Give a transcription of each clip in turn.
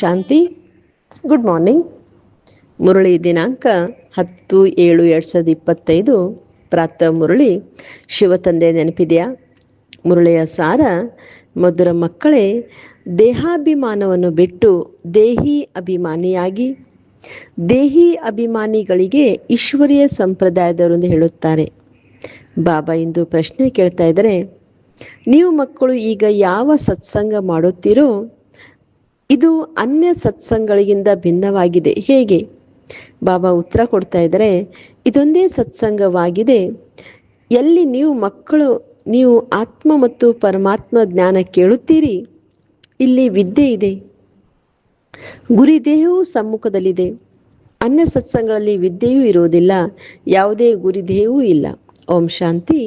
ಶಾಂತಿ. Good morning Murali ದಿನಾಂಕ ಹತ್ತು ಏಳು ಎರಡು ಸಾವಿರದ ಇಪ್ಪತ್ತೈದು. ಪ್ರಾತಃ ಮುರಳಿ ಶಿವತಂದೆ ನೆನಪಿದೆಯಾ? ಮುರಳಿಯ ಸಾರ, ಮಧುರ ಮಕ್ಕಳೇ, ದೇಹಾಭಿಮಾನವನ್ನು ಬಿಟ್ಟು ದೇಹಿ ಅಭಿಮಾನಿಯಾಗಿ. ದೇಹಿ ಅಭಿಮಾನಿಗಳಿಗೆ ಈಶ್ವರೀಯ ಸಂಪ್ರದಾಯದವರು ಎಂದು ಹೇಳುತ್ತಾರೆ. ಬಾಬಾ ಇಂದು ಪ್ರಶ್ನೆ ಕೇಳ್ತಾ ಇದ್ದಾರೆ. ನೀವು ಮಕ್ಕಳು ಈಗ ಯಾವ ಸತ್ಸಂಗ ಮಾಡುತ್ತೀರೋ ಇದು ಅನ್ಯ ಸತ್ಸಂಗಗಳಿಗಿಂತ ಭಿನ್ನವಾಗಿದೆ. ಹೇಗೆ? ಬಾಬಾ ಉತ್ತರ ಕೊಡ್ತಾ ಇದ್ದಾರೆ, ಇದೊಂದೇ ಸತ್ಸಂಗವಾಗಿದೆ. ಎಲ್ಲಿ ನೀವು ಮಕ್ಕಳು, ನೀವು ಆತ್ಮ ಮತ್ತು ಪರಮಾತ್ಮ ಜ್ಞಾನ ಕೇಳುತ್ತೀರಿ? ಇಲ್ಲಿ ವಿದ್ಯೆ ಇದೆ. ಗುರಿ ದೇಹವು ಸಮ್ಮುಖದಲ್ಲಿದೆ. ಅನ್ಯ ಸತ್ಸಂಗಗಳಲ್ಲಿ ವಿದ್ಯೆಯೂ ಇರುವುದಿಲ್ಲ, ಯಾವುದೇ ಗುರಿ ದೇಹವೂ ಇಲ್ಲ. ಓಂ ಶಾಂತಿ.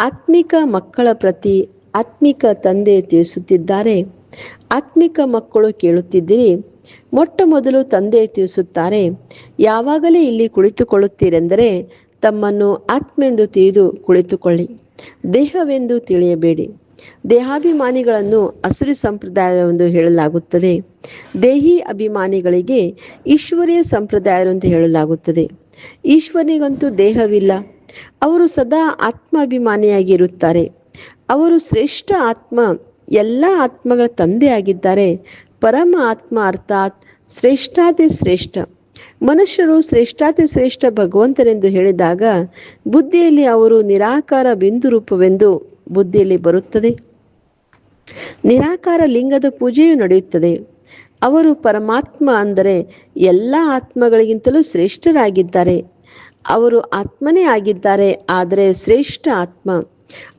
ಆತ್ಮಿಕ ಮಕ್ಕಳ ಪ್ರತಿ ಆತ್ಮಿಕ ತಂದೆ ತಿಳಿಸುತ್ತಿದ್ದಾರೆ. ಆತ್ಮಿಕ ಮಕ್ಕಳು ಕೇಳುತ್ತಿದ್ದೀರಿ. ಮೊಟ್ಟ ಮೊದಲು ತಂದೆ ತಿಳಿಸುತ್ತಾರೆ, ಯಾವಾಗಲೇ ಇಲ್ಲಿ ಕುಳಿತುಕೊಳ್ಳುತ್ತೀರೆಂದರೆ ತಮ್ಮನ್ನು ಆತ್ಮೆಂದು ತಿಳಿದು ಕುಳಿತುಕೊಳ್ಳಿ, ದೇಹವೆಂದು ತಿಳಿಯಬೇಡಿ. ದೇಹಾಭಿಮಾನಿಗಳನ್ನು ಅಸುರಿ ಸಂಪ್ರದಾಯವೆಂದು ಹೇಳಲಾಗುತ್ತದೆ. ದೇಹಿ ಅಭಿಮಾನಿಗಳಿಗೆ ಈಶ್ವರೀಯ ಸಂಪ್ರದಾಯವೆಂದು ಹೇಳಲಾಗುತ್ತದೆ. ಈಶ್ವರನಿಗಂತೂ ದೇಹವಿಲ್ಲ. ಅವರು ಸದಾ ಆತ್ಮಾಭಿಮಾನಿಯಾಗಿರುತ್ತಾರೆ. ಅವರು ಶ್ರೇಷ್ಠ ಆತ್ಮ ಎಲ್ಲ ಆತ್ಮಗಳ ತಂದೆಯಾಗಿದ್ದಾರೆ. ಪರಮ ಆತ್ಮ ಅರ್ಥಾತ್ ಶ್ರೇಷ್ಠಾತಿ ಶ್ರೇಷ್ಠ. ಮನುಷ್ಯರು ಶ್ರೇಷ್ಠಾತಿ ಶ್ರೇಷ್ಠ ಭಗವಂತನೆಂದು ಹೇಳಿದಾಗ ಬುದ್ಧಿಯಲ್ಲಿ ಅವರು ನಿರಾಕಾರ ಬಿಂದು ರೂಪವೆಂದು ಬುದ್ಧಿಯಲ್ಲಿ ಬರುತ್ತದೆ. ನಿರಾಕಾರ ಲಿಂಗದ ಪೂಜೆಯು ನಡೆಯುತ್ತದೆ. ಅವರು ಪರಮಾತ್ಮ ಅಂದರೆ ಎಲ್ಲ ಆತ್ಮಗಳಿಗಿಂತಲೂ ಶ್ರೇಷ್ಠರಾಗಿದ್ದಾರೆ. ಅವರು ಆತ್ಮನೇ ಆಗಿದ್ದಾರೆ, ಆದರೆ ಶ್ರೇಷ್ಠ ಆತ್ಮ.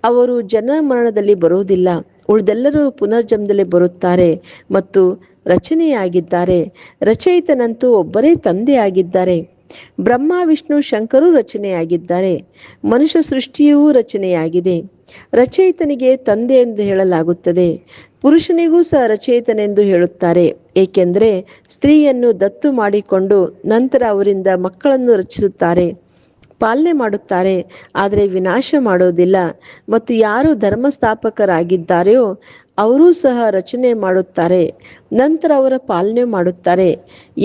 ಅವರು ಜನ ಮರಣದಲ್ಲಿ ಬರುವುದಿಲ್ಲ. ಉಳಿದೆಲ್ಲರೂ ಪುನರ್ಜನ್ಮದಲ್ಲಿ ಬರುತ್ತಾರೆ ಮತ್ತು ರಚನೆಯಾಗಿದ್ದಾರೆ. ರಚಯಿತನಂತೂ ಒಬ್ಬರೇ ತಂದೆಯಾಗಿದ್ದಾರೆ. ಬ್ರಹ್ಮ, ವಿಷ್ಣು, ಶಂಕರು ರಚನೆಯಾಗಿದ್ದಾರೆ. ಮನುಷ್ಯ ಸೃಷ್ಟಿಯೂ ರಚನೆಯಾಗಿದೆ. ರಚಯಿತನಿಗೆ ತಂದೆ ಎಂದು ಹೇಳಲಾಗುತ್ತದೆ. ಪುರುಷನಿಗೂ ಸಹ ರಚಯಿತನೆಂದು ಹೇಳುತ್ತಾರೆ. ಏಕೆಂದರೆ ಸ್ತ್ರೀಯನ್ನು ದತ್ತು ಮಾಡಿಕೊಂಡು ನಂತರ ಅವರಿಂದ ಮಕ್ಕಳನ್ನು ರಚಿಸುತ್ತಾರೆ. ಪಾಲನೆ ಮಾಡುತ್ತಾರೆ, ಆದರೆ ವಿನಾಶ ಮಾಡೋದಿಲ್ಲ ಮತ್ತು ಯಾರು ಧರ್ಮಸ್ಥಾಪಕರಾಗಿದ್ದಾರೆಯೋ, ಅವರೂ ಸಹ ರಚನೆ ಮಾಡುತ್ತಾರೆ, ನಂತರ ಅವರ ಪಾಲನೆ ಮಾಡುತ್ತಾರೆ.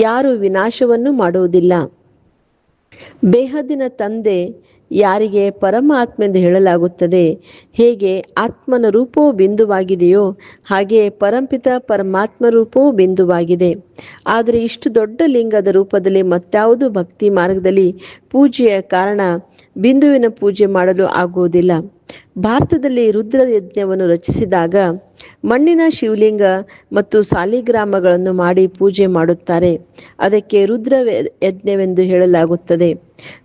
ಯಾರು ವಿನಾಶವನ್ನು ಮಾಡುವುದಿಲ್ಲ. ಬೇಹದಿನ ತಂದೆ ಯಾರಿಗೆ ಪರಮಾತ್ಮ ಎಂದು ಹೇಳಲಾಗುತ್ತದೆ? ಹೇಗೆ ಆತ್ಮನ ರೂಪವು ಬಿಂದುವಾಗಿದೆಯೋ ಹಾಗೆ ಪರಂಪಿತ ಪರಮಾತ್ಮ ರೂಪವೂ ಬಿಂದುವಾಗಿದೆ. ಆದರೆ ಇಷ್ಟು ದೊಡ್ಡ ಲಿಂಗದ ರೂಪದಲ್ಲಿ ಮತ್ಯಾವುದು ಭಕ್ತಿ ಮಾರ್ಗದಲ್ಲಿ ಪೂಜೆಯ ಕಾರಣ ಬಿಂದುವಿನ ಪೂಜೆ ಮಾಡಲು ಆಗುವುದಿಲ್ಲ. ಭಾರತದಲ್ಲಿ ರುದ್ರ ಯಜ್ಞವನ್ನು ರಚಿಸಿದಾಗ ಮಣ್ಣಿನ ಶಿವಲಿಂಗ ಮತ್ತು ಸಾಲಿಗ್ರಾಮಗಳನ್ನು ಮಾಡಿ ಪೂಜೆ ಮಾಡುತ್ತಾರೆ. ಅದಕ್ಕೆ ರುದ್ರ ಯಜ್ಞವೆಂದು ಹೇಳಲಾಗುತ್ತದೆ.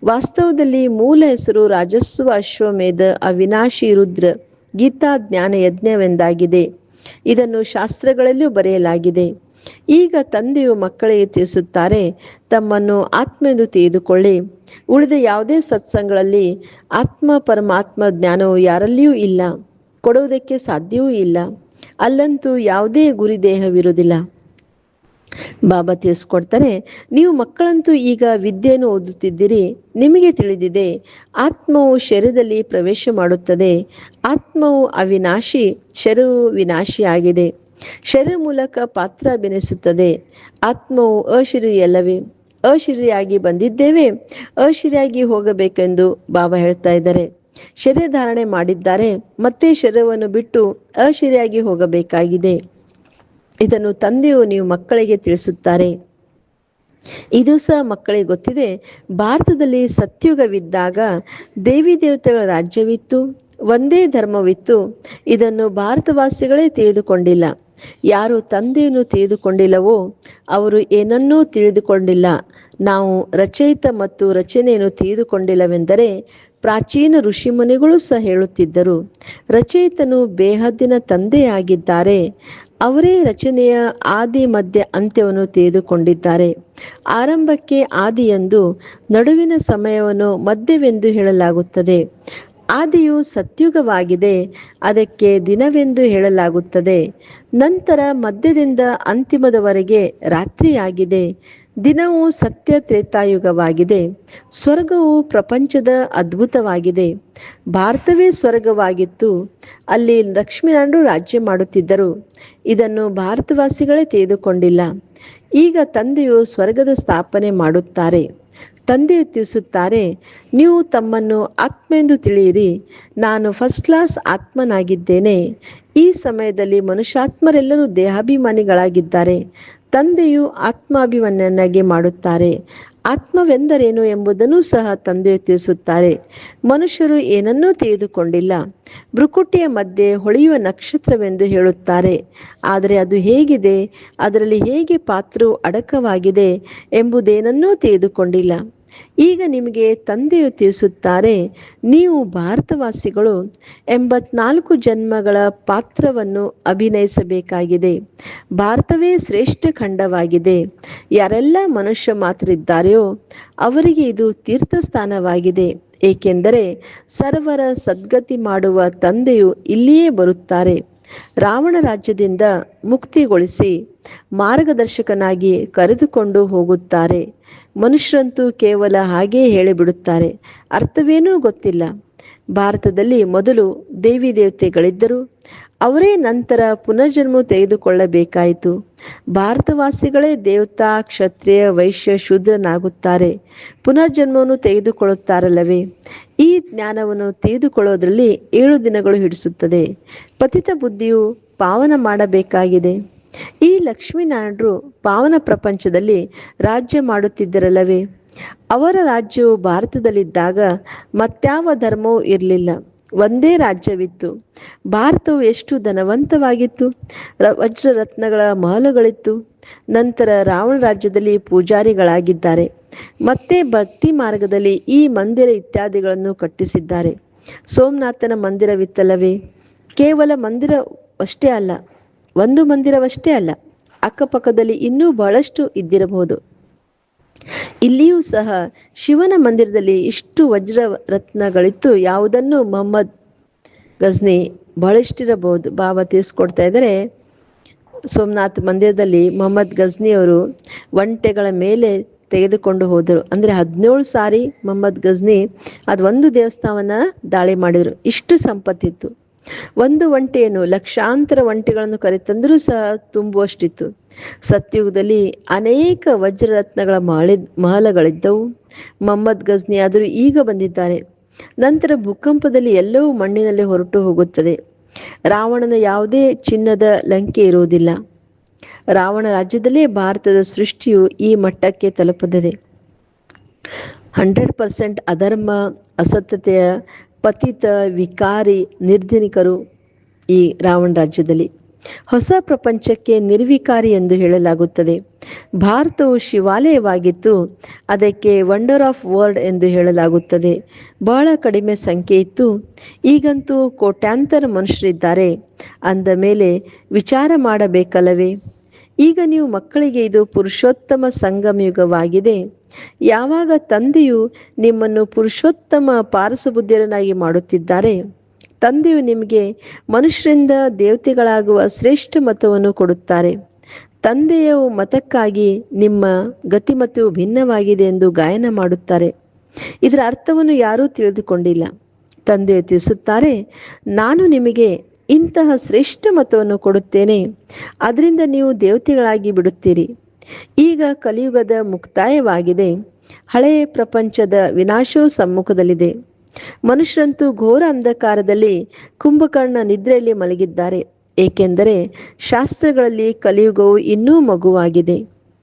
ವಾಸ್ತವದಲ್ಲಿ ಮೂಲ ಹೆಸರು ರಾಜಸ್ವ ಅಶ್ವಮೇಧ ಅವಿನಾಶಿ ರುದ್ರ ಗೀತಾ ಜ್ಞಾನ ಯಜ್ಞವೆಂದಾಗಿದೆ ಇದನ್ನು ಶಾಸ್ತ್ರಗಳಲ್ಲೂ ಬರೆಯಲಾಗಿದೆ. ಈಗ ತಂದೆಯು ಮಕ್ಕಳಿಗೆ ತಿಳಿಸುತ್ತಾರೆ, ತಮ್ಮನ್ನು ಆತ್ಮೆಂದು ತಿಳಿದುಕೊಳ್ಳಿ. ಉಳಿದ ಯಾವುದೇ ಸತ್ಸಂಗಗಳಲ್ಲಿ ಆತ್ಮ ಪರಮಾತ್ಮ ಜ್ಞಾನವು ಯಾರಲ್ಲಿಯೂ ಇಲ್ಲ, ಕೊಡುವುದಕ್ಕೆ ಸಾಧ್ಯವೂ ಇಲ್ಲ. ಅಲ್ಲಂತೂ ಯಾವುದೇ ಗುರಿ ದೇಹವಿರುವುದಿಲ್ಲ. ಬಾಬಾ ತಿಳಿಸ್ಕೊಡ್ತಾರೆ ನೀವು ಮಕ್ಕಳಂತೂ ಈಗ ವಿದ್ಯೆಯನ್ನು ಓದುತ್ತಿದ್ದೀರಿ, ನಿಮಗೆ ತಿಳಿದಿದೆ, ಆತ್ಮವು ಶರೀರದಲ್ಲಿ ಪ್ರವೇಶ ಮಾಡುತ್ತದೆ, ಆತ್ಮವು ಅವಿನಾಶಿ, ಶರೀರವು ವಿನಾಶಿಯಾಗಿದೆ ಶರೀರ ಮೂಲಕ ಪಾತ್ರ ಅಭಿನಯಿಸುತ್ತದೆ ಆತ್ಮವು ಅಶರೀರಿಯಲ್ಲವೇ? ಅಶರೀರಿಯಾಗಿ ಬಂದಿದ್ದೇವೆ. ಅಶಿರಿಯಾಗಿ ಹೋಗಬೇಕೆಂದು ಬಾಬಾ ಹೇಳ್ತಾ ಇದ್ದಾರೆ. ಶರೀರ ಧಾರಣೆ ಮಾಡಿದ್ದಾರೆ. ಮತ್ತೆ ಶರೀರವನ್ನು ಬಿಟ್ಟು ಅಶಿರಿಯಾಗಿ ಹೋಗಬೇಕಾಗಿದೆ. ಇದನ್ನು ತಂದೆಯು ನೀವು ಮಕ್ಕಳಿಗೆ ತಿಳಿಸುತ್ತಾರೆ. ಇದು ಸಹ ಮಕ್ಕಳಿಗೆ ಗೊತ್ತಿದೆ, ಭಾರತದಲ್ಲಿ ಸತ್ಯುಗವಿದ್ದಾಗ ದೇವಿ ದೇವತೆಗಳ ರಾಜ್ಯವಿತ್ತು, ಒಂದೇ ಧರ್ಮವಿತ್ತು. ಇದನ್ನು ಭಾರತವಾಸಿಗಳೇ ತಿಳಿದುಕೊಂಡಿಲ್ಲ. ಯಾರು ತಂದೆಯನ್ನು ತಿಳಿದುಕೊಂಡಿಲ್ಲವೋ ಅವರು ಏನನ್ನೂ ತಿಳಿದುಕೊಂಡಿಲ್ಲ. ನಾವು ರಚಯಿತ ಮತ್ತು ರಚನೆಯನ್ನು ತಿಳಿದುಕೊಂಡಿಲ್ಲವೆಂದರೆ ಪ್ರಾಚೀನ ಋಷಿಮುನಿಗಳು ಸಹ ಹೇಳುತ್ತಿದ್ದರು. ರಚಯಿತನು ಬೇಹದ್ದಿನ ತಂದೆಯಾಗಿದ್ದಾರೆ. ಅವರೇ ರಚನೆಯ ಆದಿ ಮಧ್ಯ ಅಂತ್ಯವನ್ನು ತಿಳಿದುಕೊಂಡಿದ್ದಾರೆ. ಆರಂಭಕ್ಕೆ ಆದಿಯೆಂದು, ನಡುವಿನ ಸಮಯವನ್ನು ಮಧ್ಯವೆಂದು ಹೇಳಲಾಗುತ್ತದೆ. ಆದಿಯು ಸತ್ಯುಗವಾಗಿದೆ. ಅದಕ್ಕೆ ದಿನವೆಂದು ಹೇಳಲಾಗುತ್ತದೆ. ನಂತರ ಮಧ್ಯದಿಂದ ಅಂತಿಮದವರೆಗೆ ರಾತ್ರಿಯಾಗಿದೆ. ದಿನವು ಸತ್ಯ ತ್ರೇತಾಯುಗವಾಗಿದೆ. ಸ್ವರ್ಗವು ಪ್ರಪಂಚದ ಅದ್ಭುತವಾಗಿದೆ. ಭಾರತವೇ ಸ್ವರ್ಗವಾಗಿತ್ತು. ಅಲ್ಲಿ ಲಕ್ಷ್ಮೀನಾರಾಯಣರು ರಾಜ್ಯ ಮಾಡುತ್ತಿದ್ದರು. ಇದನ್ನು ಭಾರತವಾಸಿಗಳೇ ತೆಗೆದುಕೊಂಡಿಲ್ಲ. ಈಗ ತಂದೆಯು ಸ್ವರ್ಗದ ಸ್ಥಾಪನೆ ಮಾಡುತ್ತಾರೆ. ತಂದೆಯು ತಿಳಿಸುತ್ತಾರೆ, ನೀವು ತಮ್ಮನ್ನು ಆತ್ಮ ಎಂದು ತಿಳಿಯಿರಿ, ನಾನು ಫಸ್ಟ್ ಕ್ಲಾಸ್ ಆತ್ಮನಾಗಿದ್ದೇನೆ. ಈ ಸಮಯದಲ್ಲಿ ಮನುಷ್ಯಾತ್ಮರೆಲ್ಲರೂ ದೇಹಾಭಿಮಾನಿಗಳಾಗಿದ್ದಾರೆ. ತಂದೆಯು ಆತ್ಮಾಭಿಮಾನಿಯನ್ನಾಗಿ ಮಾಡುತ್ತಾರೆ. ಆತ್ಮವೆಂದರೇನು ಎಂಬುದನ್ನು ಸಹ ತಂದೆ ತಿಳಿಸುತ್ತಾರೆ. ಮನುಷ್ಯರು ಏನನ್ನೂ ತಿಳಿದುಕೊಂಡಿಲ್ಲ. ಭ್ರುಕುಟಿಯ ಮಧ್ಯೆ ಹೊಳೆಯುವ ನಕ್ಷತ್ರವೆಂದು ಹೇಳುತ್ತಾರೆ. ಆದರೆ ಅದು ಹೇಗಿದೆ, ಅದರಲ್ಲಿ ಹೇಗೆ ಪಾತ್ರವು ಅಡಕವಾಗಿದೆ ಎಂಬುದೇನನ್ನೂ ತಿಳಿದುಕೊಂಡಿಲ್ಲ. ಈಗ ನಿಮಗೆ ತಂದೆಯು ತಿಳಿಸುತ್ತಾರೆ, ನೀವು ಭಾರತವಾಸಿಗಳು ಎಂಬತ್ನಾಲ್ಕು ಜನ್ಮಗಳ ಪಾತ್ರವನ್ನು ಅಭಿನಯಿಸಬೇಕಾಗಿದೆ. ಭಾರತವೇ ಶ್ರೇಷ್ಠ ಖಂಡವಾಗಿದೆ. ಯಾರೆಲ್ಲ ಮನುಷ್ಯ ಮಾತ್ರ ಇದ್ದಾರೆಯೋ ಅವರಿಗೆ ಇದು ತೀರ್ಥಸ್ಥಾನವಾಗಿದೆ. ಏಕೆಂದರೆ ಸರ್ವರ ಸದ್ಗತಿ ಮಾಡುವ ತಂದೆಯು ಇಲ್ಲಿಯೇ ಬರುತ್ತಾರೆ. ರಾವಣ ರಾಜ್ಯದಿಂದ ಮುಕ್ತಿಗೊಳಿಸಿ ಮಾರ್ಗದರ್ಶಕನಾಗಿ ಕರೆದುಕೊಂಡು ಹೋಗುತ್ತಾರೆ. ಮನುಷ್ಯರಂತೂ ಕೇವಲ ಹಾಗೇ ಹೇಳಿಬಿಡುತ್ತಾರೆ. ಅರ್ಥವೇನೂ ಗೊತ್ತಿಲ್ಲ. ಭಾರತದಲ್ಲಿ ಮೊದಲು ದೇವಿ ದೇವತೆಗಳಿದ್ದರು ಅವರೇ ನಂತರ ಪುನರ್ಜನ್ಮ ತೆಗೆದುಕೊಳ್ಳಬೇಕಾಯಿತು. ಭಾರತವಾಸಿಗಳೇ ದೇವತಾ, ಕ್ಷತ್ರಿಯ, ವೈಶ್ಯ, ಶೂದ್ರನಾಗುತ್ತಾರೆ. ಪುನರ್ಜನ್ಮವನ್ನು ತೆಗೆದುಕೊಳ್ಳುತ್ತಾರಲ್ಲವೇ? ಈ ಜ್ಞಾನವನ್ನು ತೆಗೆದುಕೊಳ್ಳೋದ್ರಲ್ಲಿ ಏಳು ದಿನಗಳು ಹಿಡಿಸುತ್ತದೆ. ಪತಿತ ಬುದ್ಧಿಯು ಪಾವನ ಮಾಡಬೇಕಾಗಿದೆ. ಈ ಲಕ್ಷ್ಮೀನಾರಾಯಣರು ಪಾವನ ಪ್ರಪಂಚದಲ್ಲಿ ರಾಜ್ಯ ಮಾಡುತ್ತಿದ್ದರಲ್ಲವೇ? ಅವರ ರಾಜ್ಯವು ಭಾರತದಲ್ಲಿದ್ದಾಗ ಮತ್ಯಾವ ಧರ್ಮವೂ ಇರಲಿಲ್ಲ. ಒಂದೇ ರಾಜ್ಯವಿತ್ತು. ಭಾರತವು ಎಷ್ಟು ಧನವಂತವಾಗಿತ್ತು? ವಜ್ರರತ್ನಗಳ ವಜ್ರ ರತ್ನಗಳ ಮಹಲುಗಳಿತ್ತು. ನಂತರ ರಾವಣ ರಾಜ್ಯದಲ್ಲಿ ಪೂಜಾರಿಗಳಾಗಿದ್ದಾರೆ. ಮತ್ತೆ ಭಕ್ತಿ ಮಾರ್ಗದಲ್ಲಿ ಈ ಮಂದಿರ ಇತ್ಯಾದಿಗಳನ್ನು ಕಟ್ಟಿಸಿದ್ದಾರೆ. ಸೋಮನಾಥನ ಮಂದಿರವಿತ್ತಲ್ಲವೇ? ಕೇವಲ ಮಂದಿರ ಅಷ್ಟೇ ಅಲ್ಲ. ಒಂದು ಮಂದಿರವಷ್ಟೇ ಅಲ್ಲ, ಅಕ್ಕಪಕ್ಕದಲ್ಲಿ ಇನ್ನೂ ಬಹಳಷ್ಟು ಇದ್ದಿರಬಹುದು. ಇಲ್ಲಿಯೂ ಸಹ ಶಿವನ ಮಂದಿರದಲ್ಲಿ ಇಷ್ಟು ವಜ್ರ ರತ್ನಗಳಿತ್ತು ಯಾವುದನ್ನು ಮೊಹಮ್ಮದ್ ಗಜ್ನಿ ಬಹಳಷ್ಟಿರಬಹುದು ಬಾಬಾ ತಿಳಿಸ್ಕೊಡ್ತಾ ಇದ್ದಾರೆ. ಸೋಮನಾಥ್ ಮಂದಿರದಲ್ಲಿ ಮೊಹಮ್ಮದ್ ಗಜ್ನಿ ಅವರು ಒಂಟೆಗಳ ಮೇಲೆ ತೆಗೆದುಕೊಂಡು ಹೋದರು. ಅಂದ್ರೆ ಹದಿನೇಳು ಸಾರಿ ಮೊಹಮ್ಮದ್ ಗಜ್ನಿ ಅದು ಒಂದು ದೇವಸ್ಥಾನವನ್ನ ದಾಳಿ ಮಾಡಿದರು. ಇಷ್ಟು ಸಂಪತ್ತಿತ್ತು. ಒಂದು ಒಂಟೆಯನ್ನು ಲಕ್ಷಾಂತರ ಒಂಟೆಗಳನ್ನು ಕರೆತಂದರೂ ಸಹ ತುಂಬುವಷ್ಟಿತ್ತು. ಸತ್ಯುಗದಲ್ಲಿ ಅನೇಕ ವಜ್ರರತ್ನಗಳ ಮಹಳಿ ಮಹಲಗಳಿದ್ದವು ಮಹಮ್ಮದ್ ಗಜ್ನಿ ಆದರೂ ಈಗ ಬಂದಿದ್ದಾರೆ ನಂತರ ಭೂಕಂಪದಲ್ಲಿ ಎಲ್ಲವೂ ಮಣ್ಣಿನಲ್ಲಿ ಹೊರಟು ಹೋಗುತ್ತದೆ. ರಾವಣನ ಯಾವುದೇ ಚಿನ್ನದ ಲಂಕೆ ಇರುವುದಿಲ್ಲ. ರಾವಣ ರಾಜ್ಯದಲ್ಲೇ ಭಾರತದ ಸೃಷ್ಟಿಯು ಈ ಮಟ್ಟಕ್ಕೆ ತಲುಪುತ್ತದೆ. ಹಂಡ್ರೆಡ್ ಪರ್ಸೆಂಟ್ ಅಧರ್ಮ, ಅಸತ್ಯತೆಯ ಪತಿತ, ವಿಕಾರಿ, ನಿರ್ಧನಿಕರು ಈ ರಾವಣ ರಾಜ್ಯದಲ್ಲಿ. ಹೊಸ ಪ್ರಪಂಚಕ್ಕೆ ನಿರ್ವಿಕಾರಿ ಎಂದು ಹೇಳಲಾಗುತ್ತದೆ. ಭಾರತವು ಶಿವಾಲಯವಾಗಿತ್ತು ಅದಕ್ಕೆ ವಂಡರ್ ಆಫ್ ವರ್ಲ್ಡ್ ಎಂದು ಹೇಳಲಾಗುತ್ತದೆ. ಬಹಳ ಕಡಿಮೆ ಸಂಖ್ಯೆ ಇತ್ತು. ಈಗಂತೂ ಕೋಟ್ಯಾಂತರ ಮನುಷ್ಯರಿದ್ದಾರೆ. ಅಂದ ಮೇಲೆ ವಿಚಾರ ಮಾಡಬೇಕಲ್ಲವೇ? ಈಗ ನೀವು ಮಕ್ಕಳಿಗೆ ಇದು ಪುರುಷೋತ್ತಮ ಸಂಗಮ ಯುಗವಾಗಿದೆ ಯಾವಾಗ ತಂದೆಯು ನಿಮ್ಮನ್ನು ಪುರುಷೋತ್ತಮ ಪಾರಸಬುದ್ಧಿಯರನ್ನಾಗಿ ಮಾಡುತ್ತಿದ್ದಾರೆ, ತಂದೆಯು ನಿಮಗೆ ಮನುಷ್ಯರಿಂದ ದೇವತೆಗಳಾಗುವ ಶ್ರೇಷ್ಠ ಮತವನ್ನು ಕೊಡುತ್ತಾರೆ. ತಂದೆಯ ಮತಕ್ಕಾಗಿ ನಿಮ್ಮ ಗತಿಮತವು ಭಿನ್ನವಾಗಿದೆ ಎಂದು ಗಾಯನ ಮಾಡುತ್ತಾರೆ. ಇದರ ಅರ್ಥವನ್ನು ಯಾರೂ ತಿಳಿದುಕೊಂಡಿಲ್ಲ. ತಂದೆಯು ತಿಳಿಸುತ್ತಾರೆ, ನಾನು ನಿಮಗೆ ಇಂತಹ ಶ್ರೇಷ್ಠ ಮತವನ್ನು ಕೊಡುತ್ತೇನೆ, ಅದರಿಂದ ನೀವು ದೇವತೆಗಳಾಗಿ ಬಿಡುತ್ತೀರಿ. ಈಗ ಕಲಿಯುಗದ ಮುಕ್ತಾಯವಾಗಿದೆ. ಹಳೆಯ ಪ್ರಪಂಚದ ವಿನಾಶವು ಸಮ್ಮುಖದಲ್ಲಿದೆ. ಮನುಷ್ಯರಂತೂ ಘೋರ ಅಂಧಕಾರದಲ್ಲಿ ಕುಂಭಕರ್ಣ ನಿದ್ರೆಯಲ್ಲಿ ಮಲಗಿದ್ದಾರೆ. ಏಕೆಂದರೆ ಶಾಸ್ತ್ರಗಳಲ್ಲಿ ಕಲಿಯುಗವು ಇನ್ನೂ ಮಗುವಾಗಿದೆ.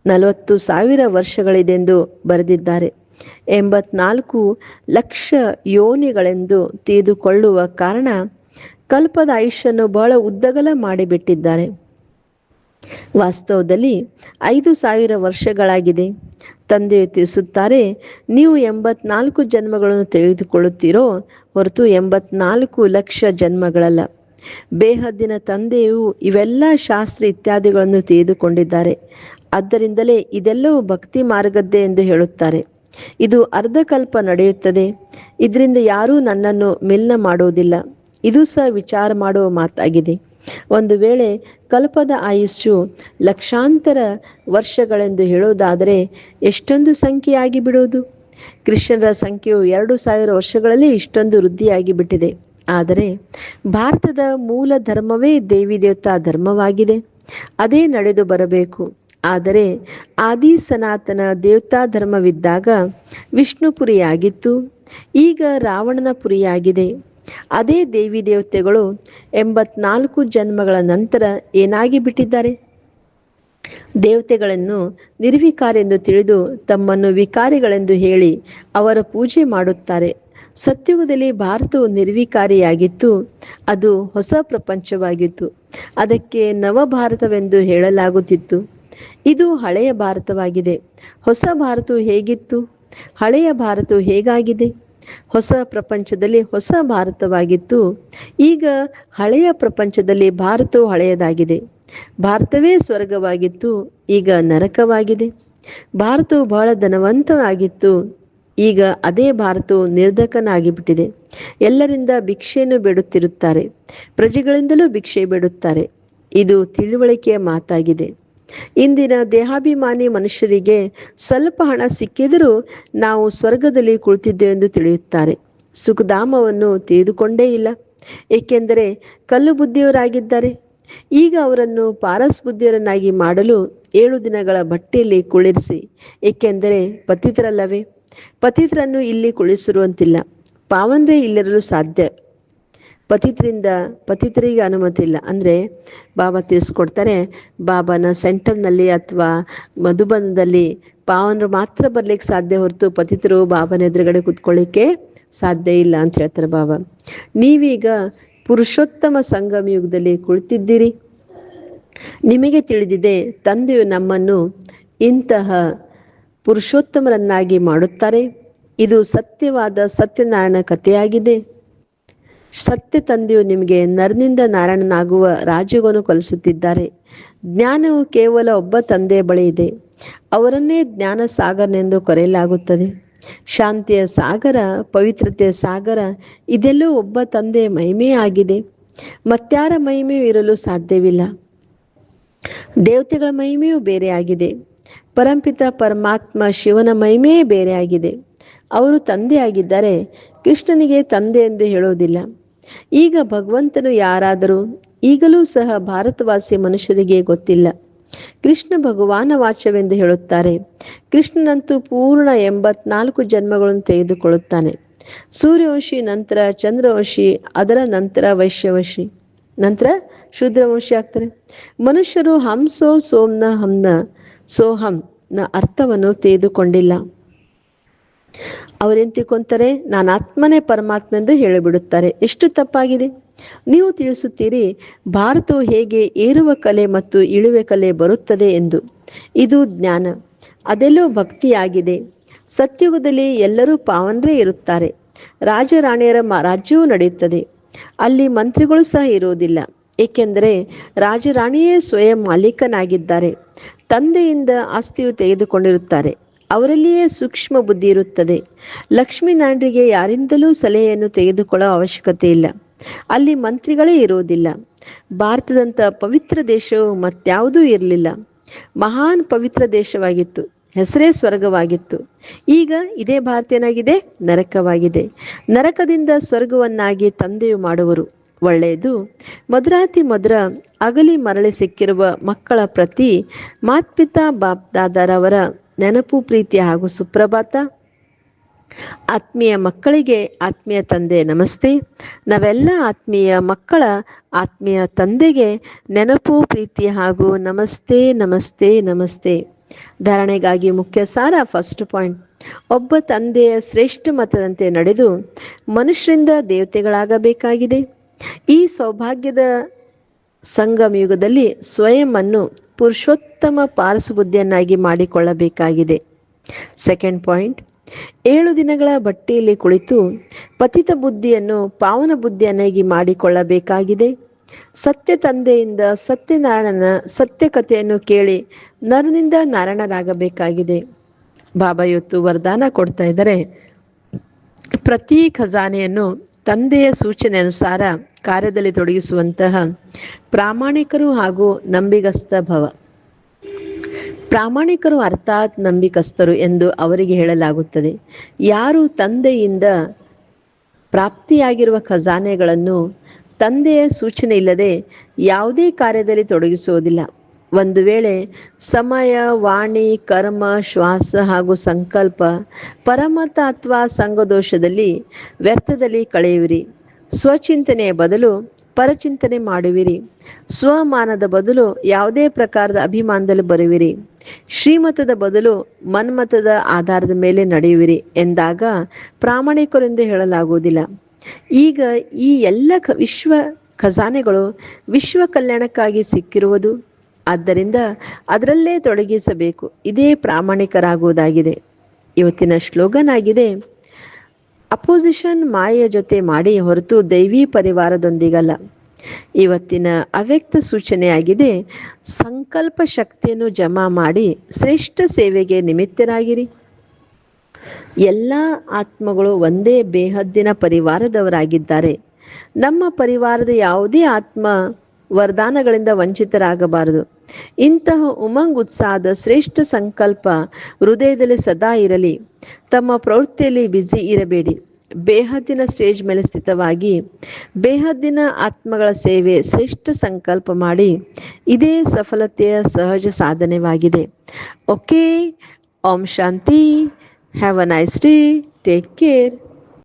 ನಲವತ್ತು ಸಾವಿರ ವರ್ಷಗಳಿದೆಂದು ಬರೆದಿದ್ದಾರೆ. ಎಂಬತ್ನಾಲ್ಕು ಲಕ್ಷ ಯೋನಿಗಳೆಂದು ತಿಳಿದುಕೊಳ್ಳುವ ಕಾರಣ ಕಲ್ಪದ ಆಯುಷ್ಯನ್ನು ಬಹಳ ಉದ್ದಗಲ ಮಾಡಿಬಿಟ್ಟಿದ್ದಾರೆ. ವಾಸ್ತವದಲ್ಲಿ ಐದು ಸಾವಿರ ವರ್ಷಗಳಾಗಿದೆ. ತಂದೆ ತಿಳಿಸುತ್ತಾರೆ, ನೀವು ಎಂಬತ್ನಾಲ್ಕು ಜನ್ಮಗಳನ್ನು ತೆಗೆದುಕೊಳ್ಳುತ್ತೀರೋ ಹೊರತು ಎಂಬತ್ನಾಲ್ಕು ಲಕ್ಷ ಜನ್ಮಗಳಲ್ಲ. ಬೇಹದ್ದಿನ ತಂದೆಯು ಇವೆಲ್ಲ ಶಾಸ್ತ್ರ ಇತ್ಯಾದಿಗಳನ್ನು ತೆಗೆದುಕೊಂಡಿದ್ದಾರೆ ಆದ್ದರಿಂದಲೇ ಇದೆಲ್ಲವೂ ಭಕ್ತಿ ಮಾರ್ಗದ್ದೇ ಎಂದು ಹೇಳುತ್ತಾರೆ. ಇದು ಅರ್ಧಕಲ್ಪ ನಡೆಯುತ್ತದೆ. ಇದರಿಂದ ಯಾರೂ ನನ್ನನ್ನು ಮಿಲ್ನ ಮಾಡುವುದಿಲ್ಲ. ಇದು ಸಹ ವಿಚಾರ ಮಾಡುವ ಮಾತಾಗಿದೆ. ಒಂದು ವೇಳೆ ಕಲ್ಪದ ಆಯುಸ್ಸು ಲಕ್ಷಾಂತರ ವರ್ಷಗಳೆಂದು ಹೇಳೋದಾದರೆ ಎಷ್ಟೊಂದು ಸಂಖ್ಯೆಯಾಗಿ ಬಿಡುವುದು ಕೃಷ್ಣರ ಸಂಖ್ಯೆಯು ಎರಡು ಸಾವಿರ ವರ್ಷಗಳಲ್ಲಿ ಇಷ್ಟೊಂದು ವೃದ್ಧಿಯಾಗಿ ಬಿಟ್ಟಿದೆ ಆದರೆ ಭಾರತದ ಮೂಲ ಧರ್ಮವೇ ದೇವಿ ದೇವತಾ ಧರ್ಮವಾಗಿದೆ. ಅದೇ ನಡೆದು ಬರಬೇಕು. ಆದರೆ ಆದಿ ಸನಾತನ ದೇವತಾ ಧರ್ಮವಿದ್ದಾಗ ವಿಷ್ಣುಪುರಿಯಾಗಿತ್ತು. ಈಗ ರಾವಣನ ಪುರಿಯಾಗಿದೆ. ಅದೇ ದೇವಿ ದೇವತೆಗಳು ಎಂಬತ್ನಾಲ್ಕು ಜನ್ಮಗಳ ನಂತರ ಏನಾಗಿ ಬಿಟ್ಟಿದ್ದಾರೆ? ದೇವತೆಗಳನ್ನು ನಿರ್ವಿಕಾರೆಂದು ತಿಳಿದು ತಮ್ಮನ್ನು ವಿಕಾರಿಗಳೆಂದು ಹೇಳಿ ಅವರ ಪೂಜೆ ಮಾಡುತ್ತಾರೆ. ಸತ್ಯುಗದಲ್ಲಿ ಭಾರತವು ನಿರ್ವಿಕಾರಿಯಾಗಿತ್ತು. ಅದು ಹೊಸ ಪ್ರಪಂಚವಾಗಿತ್ತು. ಅದಕ್ಕೆ ನವ ಭಾರತವೆಂದು ಹೇಳಲಾಗುತ್ತಿತ್ತು. ಇದು ಹಳೆಯ ಭಾರತವಾಗಿದೆ. ಹೊಸ ಭಾರತವು ಹೇಗಿತ್ತು? ಹಳೆಯ ಭಾರತವು ಹೇಗಾಗಿದೆ? ಹೊಸ ಪ್ರಪಂಚದಲ್ಲಿ ಹೊಸ ಭಾರತವಾಗಿತ್ತು. ಈಗ ಹಳೆಯ ಪ್ರಪಂಚದಲ್ಲಿ ಭಾರತವು ಹಳೆಯದಾಗಿದೆ. ಭಾರತವೇ ಸ್ವರ್ಗವಾಗಿತ್ತು, ಈಗ ನರಕವಾಗಿದೆ. ಭಾರತವು ಬಹಳ ಧನವಂತವಾಗಿತ್ತು ಈಗ ಅದೇ ಭಾರತವು ನಿರ್ಧಕನಾಗಿಬಿಟ್ಟಿದೆ ಎಲ್ಲರಿಂದ ಭಿಕ್ಷೆಯನ್ನು ಬೇಡುತ್ತಿರುತ್ತಾರೆ, ಪ್ರಜೆಗಳಿಂದಲೂ ಭಿಕ್ಷೆ ಬೇಡುತ್ತಾರೆ. ಇದು ತಿಳುವಳಿಕೆಯ ಮಾತಾಗಿದೆ. ಇಂದಿನ ದೇಹಾಭಿಮಾನಿ ಮನುಷ್ಯರಿಗೆ ಸ್ವಲ್ಪ ಹಣ ಸಿಕ್ಕಿದರೂ ನಾವು ಸ್ವರ್ಗದಲ್ಲಿ ಕುಳಿತಿದ್ದೇವೆಂದು ತಿಳಿಯುತ್ತಾರೆ. ಸುಖಧಾಮವನ್ನು ತಿಳಿದುಕೊಂಡೇ ಇಲ್ಲ. ಏಕೆಂದರೆ ಕಲ್ಲು ಬುದ್ಧಿಯವರಾಗಿದ್ದಾರೆ. ಈಗ ಅವರನ್ನು ಪಾರಸ್ ಬುದ್ಧಿಯವರನ್ನಾಗಿ ಮಾಡಲು ಏಳು ದಿನಗಳ ಬಟ್ಟೆಯಲ್ಲಿ ಕುಳಿರಿಸಿ, ಏಕೆಂದರೆ ಪತಿತರಲ್ಲವೇ? ಪತಿತರನ್ನು ಇಲ್ಲಿ ಕುಳಿಸಿರುವಂತಿಲ್ಲ ಪಾವನ್ರೇ ಇಲ್ಲಿರಲು ಸಾಧ್ಯ. ಪತಿತರಿಂದ, ಪತಿತರಿಗೆ ಅನುಮತಿ ಇಲ್ಲ. ಅಂದರೆ ಬಾಬಾ ತಿಳಿಸ್ಕೊಡ್ತಾರೆ, ಬಾಬಾನ ಸೆಂಟರ್ನಲ್ಲಿ ಅಥವಾ ಮಧುಬನದಲ್ಲಿ ಪಾವನರು ಮಾತ್ರ ಬರ್ಲಿಕ್ಕೆ ಸಾಧ್ಯ ಹೊರತು ಪತಿತರು ಬಾಬನ ಎದುರುಗಡೆ ಕೂತ್ಕೊಳ್ಳಿಕ್ಕೆ ಸಾಧ್ಯ ಇಲ್ಲ ಅಂತ ಹೇಳ್ತಾರೆ ಬಾಬಾ. ನೀವೀಗ ಪುರುಷೋತ್ತಮ ಸಂಗಮ ಯುಗದಲ್ಲಿ ಕುಳಿತಿದ್ದೀರಿ. ನಿಮಗೆ ತಿಳಿದಿದೆ, ತಂದೆಯು ನಮ್ಮನ್ನು ಇಂತಹ ಪುರುಷೋತ್ತಮರನ್ನಾಗಿ ಮಾಡುತ್ತಾರೆ. ಇದು ಸತ್ಯವಾದ ಸತ್ಯನಾರಾಯಣ ಕಥೆಯಾಗಿದೆ. ಸತ್ಯ ತಂದೆಯು ನಿಮಗೆ ನರನಿಂದ ನಾರಾಯಣನಾಗುವ ರಾಜ್ಯವನ್ನು ಕಲಿಸುತ್ತಿದ್ದಾರೆ. ಜ್ಞಾನವು ಕೇವಲ ಒಬ್ಬ ತಂದೆಯ ಬಳಿ ಇದೆ. ಅವರನ್ನೇ ಜ್ಞಾನ ಸಾಗರನೆಂದು ಕರೆಯಲಾಗುತ್ತದೆ. ಶಾಂತಿಯ ಸಾಗರ, ಪವಿತ್ರತೆಯ ಸಾಗರ ಇದೆಲ್ಲೂ ಒಬ್ಬ ತಂದೆಯ ಮಹಿಮೆ ಆಗಿದೆ ಮತ್ಯಾರ ಮಹಿಮೆಯೂ ಇರಲು ಸಾಧ್ಯವಿಲ್ಲ. ದೇವತೆಗಳ ಮಹಿಮೆಯೂ ಬೇರೆಯಾಗಿದೆ. ಪರಂಪಿತ ಪರಮಾತ್ಮ ಶಿವನ ಮಹಿಮೆಯೇ ಬೇರೆಯಾಗಿದೆ. ಅವರು ತಂದೆಯಾಗಿದ್ದರೆ ಕೃಷ್ಣನಿಗೆ ತಂದೆ ಎಂದು ಹೇಳುವುದಿಲ್ಲ. ಈಗ ಭಗವಂತನು ಯಾರಾದರೂ, ಈಗಲೂ ಸಹ ಭಾರತವಾಸಿ ಮನುಷ್ಯರಿಗೆ ಗೊತ್ತಿಲ್ಲ. ಕೃಷ್ಣ ಭಗವಾನ ವಾಚ್ಯವೆಂದು ಹೇಳುತ್ತಾರೆ. ಕೃಷ್ಣನಂತೂ ಪೂರ್ಣ ಎಂಬತ್ನಾಲ್ಕು ಜನ್ಮಗಳನ್ನು ತೆಗೆದುಕೊಳ್ಳುತ್ತಾನೆ. ಸೂರ್ಯವಂಶಿ, ನಂತರ ಚಂದ್ರವಂಶಿ, ಅದರ ನಂತರ ವೈಶ್ಯವಂಶಿ. ನಂತರ ಶೂದ್ರವಂಶಿ ಆಗ್ತಾರೆ. ಮನುಷ್ಯರು ಹಂಸೋ ಸೋಮ್ನ ಹಂನ, ಸೋಹಂ ನ ಅರ್ಥವನ್ನು ತೆಗೆದುಕೊಂಡಿಲ್ಲ ಅವರೇನ್ ತಿಳ್ಕೊಂತಾರೆ? ನಾನು ಆತ್ಮನೇ ಪರಮಾತ್ಮ ಎಂದು ಹೇಳಿಬಿಡುತ್ತಾರೆ. ಎಷ್ಟು ತಪ್ಪಾಗಿದೆ? ನೀವು ತಿಳಿಸುತ್ತೀರಿ, ಭಾರತವು ಹೇಗೆ ಏರುವ ಕಲೆ ಮತ್ತು ಇಳುವೆ ಕಲೆ ಬರುತ್ತದೆ ಎಂದು. ಇದು ಜ್ಞಾನ. ಅದೆಲ್ಲೋ ಭಕ್ತಿಯಾಗಿದೆ. ಸತ್ಯುಗದಲ್ಲಿ ಎಲ್ಲರೂ ಪಾವನರೇ ಇರುತ್ತಾರೆ. ರಾಜರಾಣಿಯರ ರಾಜ್ಯವೂ ನಡೆಯುತ್ತದೆ. ಅಲ್ಲಿ ಮಂತ್ರಿಗಳು ಸಹ ಇರುವುದಿಲ್ಲ. ಏಕೆಂದರೆ ರಾಜರಾಣಿಯೇ ಸ್ವಯಂ ಮಾಲೀಕನಾಗಿದ್ದಾರೆ. ತಂದೆಯಿಂದ ಆಸ್ತಿಯು ತೆಗೆದುಕೊಂಡಿರುತ್ತಾರೆ. ಅವರಲ್ಲಿಯೇ ಸೂಕ್ಷ್ಮ ಬುದ್ಧಿ ಇರುತ್ತದೆ. ಲಕ್ಷ್ಮೀನಾರಾಯಣರಿಗೆ ಯಾರಿಂದಲೂ ಸಲಹೆಯನ್ನು ತೆಗೆದುಕೊಳ್ಳೋ ಅವಶ್ಯಕತೆ ಇಲ್ಲ. ಅಲ್ಲಿ ಮಂತ್ರಿಗಳೇ ಇರುವುದಿಲ್ಲ. ಭಾರತದಂಥ ಪವಿತ್ರ ದೇಶವು ಮತ್ಯಾವುದೂ ಇರಲಿಲ್ಲ. ಮಹಾನ್ ಪವಿತ್ರ ದೇಶವಾಗಿತ್ತು. ಹೆಸರೇ ಸ್ವರ್ಗವಾಗಿತ್ತು. ಈಗ ಇದೇ ಭಾರತ ಏನಾಗಿದೆ ನರಕವಾಗಿದೆ. ನರಕದಿಂದ ಸ್ವರ್ಗವನ್ನಾಗಿ ತಂದೆಯು ಮಾಡುವರು. ಒಳ್ಳೆಯದು. ಮಧುರಾತಿ ಮಧುರ ಅಗಲಿ ಮರಳಿ ಸಿಕ್ಕಿರುವ ಮಕ್ಕಳ ಪ್ರತಿ ಮಾತ್ಪಿತಾ ಬಾಪ್ ಬಾಪ್ದಾದರವರ ನೆನಪು, ಪ್ರೀತಿ ಹಾಗೂ ಸುಪ್ರಭಾತ. ಆತ್ಮೀಯ ಮಕ್ಕಳಿಗೆ ಆತ್ಮೀಯ ತಂದೆ ನಮಸ್ತೆ. ನಾವೆಲ್ಲ ಆತ್ಮೀಯ ಮಕ್ಕಳ, ಆತ್ಮೀಯ ತಂದೆಗೆ ನೆನಪು, ಪ್ರೀತಿ ಹಾಗೂ ನಮಸ್ತೆ ನಮಸ್ತೆ ನಮಸ್ತೆ. ಧಾರಣೆಗಾಗಿ ಮುಖ್ಯ ಸಾರ ಫಸ್ಟ್ ಪಾಯಿಂಟ್ ಒಬ್ಬ ತಂದೆಯ ಶ್ರೇಷ್ಠ ಮತದಂತೆ ನಡೆದು ಮನುಷ್ಯರಿಂದ ದೇವತೆಗಳಾಗಬೇಕಾಗಿದೆ. ಈ ಸೌಭಾಗ್ಯದ ಸಂಗಮ ಯುಗದಲ್ಲಿ ಸ್ವಯಂ ಅನ್ನು ಪುರುಷೋತ್ತಮ ಪಾರಸಬುದ್ಧಿಯನ್ನಾಗಿ ಮಾಡಿಕೊಳ್ಳಬೇಕಾಗಿದೆ. ಸೆಕೆಂಡ್ ಪಾಯಿಂಟ್ ಏಳು ದಿನಗಳ ಬಟ್ಟೆಯಲ್ಲಿ ಕುಳಿತು ಪತಿತ ಬುದ್ಧಿಯನ್ನು ಪಾವನ ಬುದ್ಧಿಯನ್ನಾಗಿ ಮಾಡಿಕೊಳ್ಳಬೇಕಾಗಿದೆ. ಸತ್ಯ ತಂದೆಯಿಂದ ಸತ್ಯನಾರಾಯಣನ ಸತ್ಯ ಕಥೆಯನ್ನು ಕೇಳಿ ನರನಿಂದ ನಾರಾಯಣರಾಗಬೇಕಾಗಿದೆ. ಬಾಬಾ ಇವತ್ತು ವರದಾನ ಕೊಡ್ತಾ ಇದ್ದಾರೆ. ಪ್ರತಿ ಖಜಾನೆಯನ್ನು ತಂದೆಯ ಸೂಚನೆ ಅನುಸಾರ ಕಾರ್ಯದಲ್ಲಿ ತೊಡಗಿಸುವಂತಹ ಪ್ರಾಮಾಣಿಕರು ಹಾಗೂ ನಂಬಿಗಸ್ತ ಭವ. ಪ್ರಾಮಾಣಿಕರು ಅರ್ಥಾತ್ ನಂಬಿಕಸ್ಥರು ಎಂದು ಅವರಿಗೆ ಹೇಳಲಾಗುತ್ತದೆ. ಯಾರು ತಂದೆಯಿಂದ ಪ್ರಾಪ್ತಿಯಾಗಿರುವ ಖಜಾನೆಗಳನ್ನು ತಂದೆಯ ಸೂಚನೆ ಇಲ್ಲದೆ ಯಾವುದೇ ಕಾರ್ಯದಲ್ಲಿ ತೊಡಗಿಸುವುದಿಲ್ಲ. ಒಂದು ವೇಳೆ ಸಮಯ, ವಾಣಿ, ಕರ್ಮ, ಶ್ವಾಸ ಹಾಗೂ ಸಂಕಲ್ಪ ಪರಮತ ಅಥವಾ ಸಂಘದೋಷದಲ್ಲಿ ವ್ಯರ್ಥದಲ್ಲಿ ಕಳೆಯುವಿರಿ. ಸ್ವಚಿಂತನೆಯ ಬದಲು ಪರಚಿಂತನೆ ಮಾಡುವಿರಿ. ಸ್ವಮಾನದ ಬದಲು ಯಾವುದೇ ಪ್ರಕಾರದ ಅಭಿಮಾನದಲ್ಲಿ ಬರುವಿರಿ. ಶ್ರೀಮತದ ಬದಲು ಮನ್ಮತದ ಆಧಾರದ ಮೇಲೆ ನಡೆಯುವಿರಿ ಎಂದಾಗ ಪ್ರಾಮಾಣಿಕರೆಂದು ಹೇಳಲಾಗುವುದಿಲ್ಲ. ಈಗ ಈ ಎಲ್ಲ ವಿಶ್ವ ಖಜಾನೆಗಳು ವಿಶ್ವ ಕಲ್ಯಾಣಕ್ಕಾಗಿ ಸಿಕ್ಕಿರುವುದು ಆದ್ದರಿಂದ ಅದರಲ್ಲೇ ತೊಡಗಿಸಬೇಕು. ಇದೇ ಪ್ರಾಮಾಣಿಕರಾಗುವುದಾಗಿದೆ. ಇವತ್ತಿನ ಶ್ಲೋಗನ್ ಆಗಿದೆ ಅಪೋಸಿಷನ್ ಮಾಯೆಯ ಜೊತೆ ಮಾಡಿ ಹೊರತು ದೈವಿ ಪರಿವಾರದೊಂದಿಗಲ್ಲ. ಇವತ್ತಿನ ಅವ್ಯಕ್ತ ಸೂಚನೆಯಾಗಿದೆ, ಸಂಕಲ್ಪ ಶಕ್ತಿಯನ್ನು ಜಮಾ ಮಾಡಿ ಶ್ರೇಷ್ಠ ಸೇವೆಗೆ ನಿಮಿತ್ತರಾಗಿರಿ. ಎಲ್ಲ ಆತ್ಮಗಳು ಒಂದೇ ಬೇಹದ್ದಿನ ಪರಿವಾರದವರಾಗಿದ್ದಾರೆ. ನಮ್ಮ ಪರಿವಾರದ ಯಾವುದೇ ಆತ್ಮ ವರದಾನಗಳಿಂದ ವಂಚಿತರಾಗಬಾರದು. ಇಂತಹ ಉಮಂಗ್ ಉತ್ಸಾಹದ ಶ್ರೇಷ್ಠ ಸಂಕಲ್ಪ ಹೃದಯದಲ್ಲಿ ಸದಾ ಇರಲಿ. ತಮ್ಮ ಪ್ರವೃತ್ತಿಯಲ್ಲಿ ಬ್ಯುಸಿ ಇರಬೇಡಿ. ಬೇಹದ್ದಿನ ಸ್ಟೇಜ್ ಮೇಲೆ ಸ್ಥಿತವಾಗಿ ಬೇಹದ್ದಿನ ಆತ್ಮಗಳ ಸೇವೆ ಶ್ರೇಷ್ಠ ಸಂಕಲ್ಪ ಮಾಡಿ. ಇದೇ ಸಫಲತೆಯ ಸಹಜ ಸಾಧನೆವಾಗಿದೆ. Okay Om Shanti. Have a nice day take care